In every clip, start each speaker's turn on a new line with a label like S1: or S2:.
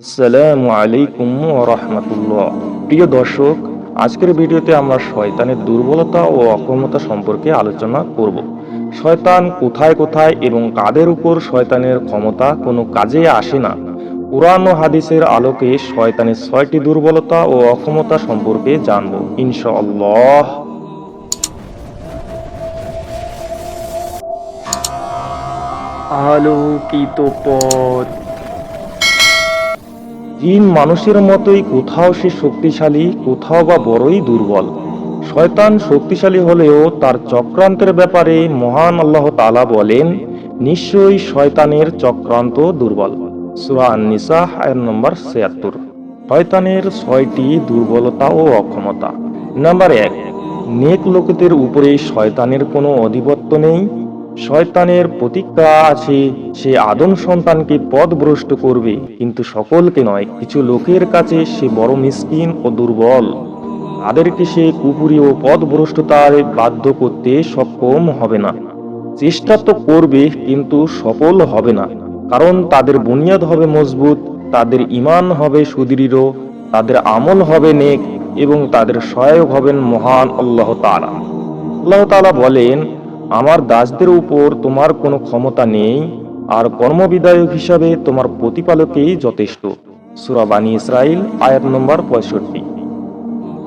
S1: আসসালামু আলাইকুম রহমতুল্লাহ প্রিয় দর্শক, আজকের ভিডিওতে আমরা শয়তানের দুর্বলতা ও অক্ষমতা সম্পর্কে আলোচনা করব। শয়তান কোথায় কোথায় এবং কাদের উপর শয়তানের ক্ষমতা কোনো কাজে আসে না? কোরআন ও হাদিসের আলোকে শয়তানের ছয়টি দুর্বলতা ও অক্ষমতা সম্পর্কে জানব, ইনশাআল্লাহ।
S2: আলোকিত পথ।
S1: জিন মানুষের মতোই কোথাও সে শক্তিশালী, কোথাও বা বড়ই দুর্বল। শয়তান শক্তিশালী হলেও তার চক্রান্তের ব্যাপারে মহান আল্লাহ তালা বলেন, নিশ্চয়ই শয়তানের চক্রান্ত দুর্বল। আন-নিসা, আয়াত নম্বর 76 শয়তানের ছয়টি দুর্বলতা ও অক্ষমতা। নাম্বার এক, নেক লোকেদের উপরে শয়তানের কোনো আধিপত্য নেই। শয়তানের প্রতিজ্ঞা আছে, সে আদম সন্তানকে পথভ্রষ্ট করবে, কিন্তু সকলকে নয়, কিছু লোকের কাছে সে বড় মিসকিন ও দুর্বল। তাদেরকে সে কুপুরি ও পথভ্রষ্টতায় বাধ্য করতে সক্ষম হবে না। চেষ্টা তো করবে, কিন্তু সফল হবে না। কারণ তাদের বুনিয়াদ হবে মজবুত, তাদের ইমান হবে সুদৃঢ়, তাদের আমল হবে নেক এবং তাদের সহায়ক হবেন মহান আল্লাহ তাআলা। আল্লাহ তাআলা বলেন আমার দাসদের উপর তোমার কোনো ক্ষমতা নেই, আর কর্মবিধায়ক হিসাবে তোমার প্রতিপালকেই যথেষ্ট। সূরা বানী ইসরাইল আয়াত নম্বর পঁয়ষট্টি।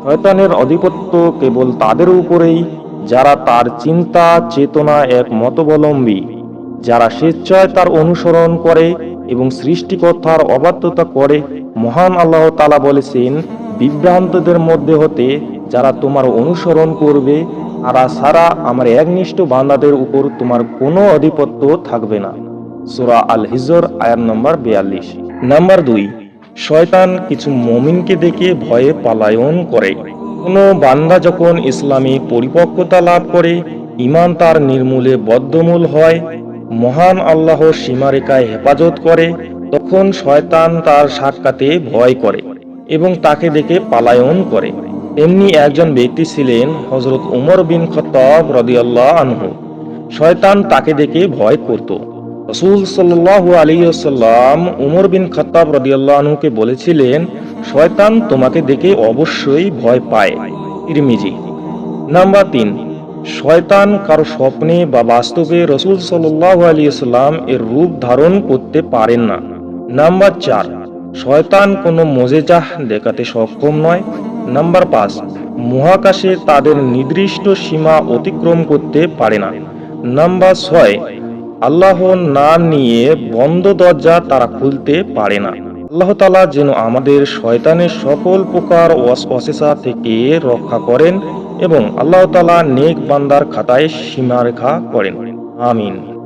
S1: শয়তানের আধিপত্য কেবল তাদের উপরেই, যারা তার চিন্তা, চেতনা এক মতবলম্বী, যারা স্বেচ্ছায় তার অনুসরণ করে এবং সৃষ্টিকর্তার অবাধ্যতা করে, মহান আল্লাহ তালা বলেছেন, বিভ্রান্তদের মধ্যে হতে যারা তোমার অনুসরণ করবে তারা সারা আমার একনিষ্ঠ বান্দাদের উপর তোমার কোনো আধিপত্য থাকবে না। সূরা আল হিজর আয়াত নম্বর বিয়াল্লিশ। নাম্বার দুই, শয়তান কিছু মমিনকে দেখে ভয়ে পালায়ন করে। কোনো বান্দা যখন ইসলামী পরিপক্কতা লাভ করে ইমান তার নির্মূলে বদ্ধমূল হয়, মহান আল্লাহ সীমারেখায় হেফাজত করে, তখন শয়তান তার সাক্ষাতে ভয় করে এবং তাকে দেখে পালায়ন করে। এমনি একজন ব্যক্তি ছিলেন হজরত উমর বিন খত্তাব রদিয়াল্লাহ আনহু। শয়তান তাকে দেখে ভয় করত। রসুল ওয়াসাল্লাম উমর বিন খত্তাব রাদিয়াল্লাহু আনহুকে বলেছিলেন, শয়তান তোমাকে দেখে অবশ্যই ভয় পায়। ইরমিজি নাম্বার তিন, শয়তান কারও স্বপ্নে বা বাস্তবে রসুল সাল্লাল্লাহু আলাইহি ওয়াসাল্লাম এর রূপ ধারণ করতে পারেন না। নাম্বার চার, শয়তান কোনো মজেজাহ দেখাতে সক্ষম নয়। নাম্বার পাঁচ, মহাকাশে তাদের নির্দিষ্ট সীমা অতিক্রম করতে পারে না। নাম্বার ছয় আল্লাহ নাম নিয়ে বন্ধ দরজা তারা খুলতে পারে না। আল্লাহ তালা যেন আমাদের শয়তানের সকল প্রকার অস- অশেষা থেকে রক্ষা করেন এবং আল্লাহ তালা নেক বান্দার খাতায় সীমারেখা করেন। আমিন।